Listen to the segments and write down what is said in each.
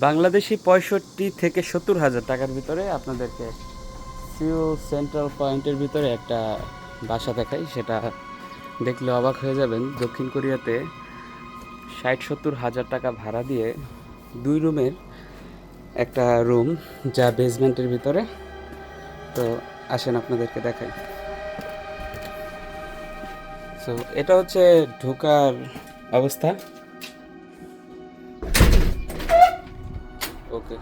বাংলাদেশি পঁয়ষট্টি থেকে সত্তর হাজার টাকার ভিতরে আপনাদেরকে সিও সেন্ট্রাল পয়েন্টের ভিতরে একটা বাসা দেখাই। সেটা দেখলে অবাক হয়ে যাবেন। দক্ষিণ কোরিয়াতে ষাট সত্তর হাজার টাকা ভাড়া দিয়ে দুই রুমের একটা রুম যা বেসমেন্টের ভিতরে। তো আসেন আপনাদেরকে দেখাই। সো এটা হচ্ছে ঢোকার অবস্থা। ওকে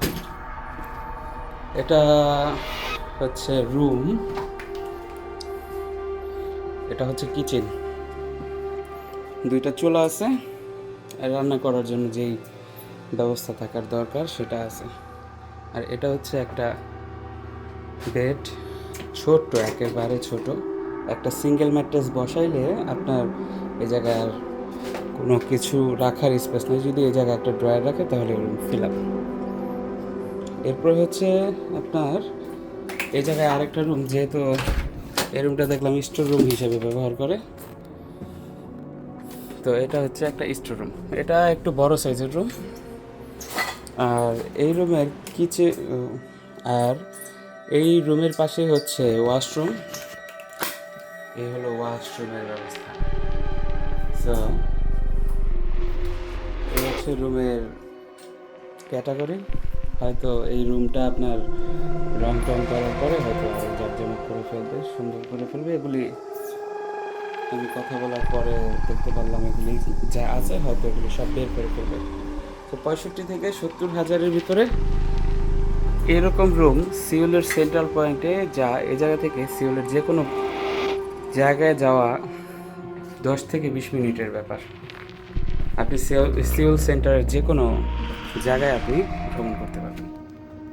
এটা হচ্ছে রুম এটা হচ্ছে কিচেন দুইটা চুলা আছে। রান্না করার জন্য যেই ব্যবস্থা থাকার দরকার সেটা আছে। আর এটা হচ্ছে একটা বেড ছোট্ট, একেবারে ছোট। একটা সিঙ্গেল ম্যাট্রেস বসাইলে আপনার এই জায়গায় আর কোনো কিছু রাখার স্পেস নেই। যদি এই জায়গায় একটা ড্রয়ার রাখে তাহলে ফিল আপ এরপর হচ্ছে আপনার এই জায়গায় আরেকটা রুম যেহেতু এই রুমটা দেখলাম স্টোর রুম হিসেবে ব্যবহার করে। তো এটা হচ্ছে একটা স্টোর রুম এটা একটু বড় সাইজের রুম আর এই রুমের কিচে আর এই রুমের পাশে হচ্ছে ওয়াশরুম এই হলো ওয়াশরুমের ব্যবস্থা। সো এই হচ্ছে রুমের ক্যাটাগরি হয়তো এই রুমটা আপনার রং টং করার পরে হয়তো আরও জাকজমক করে ফেলবে, সুন্দর করে ফেলবে এগুলি আমি কথা বলার পরে দেখতে পারলাম এগুলি যা আছে, হয়তো এগুলি সব বের করে ফেলবে। তো পঁয়ষট্টি থেকে সত্তর হাজারের ভিতরে এরকম রুম সিউলের সেন্ট্রাল পয়েন্টে যা এ জায়গা থেকে সিউলের যে কোনো জায়গায় যাওয়া দশ থেকে বিশ মিনিটের ব্যাপার। আপনি সিউল- সেন্টারের যে কোনো জায়গায় আপনি ভ্রমণ করতে পারবেন।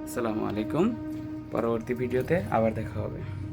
আসসালামু আলাইকুম। পরবর্তী ভিডিওতে আবার দেখা হবে।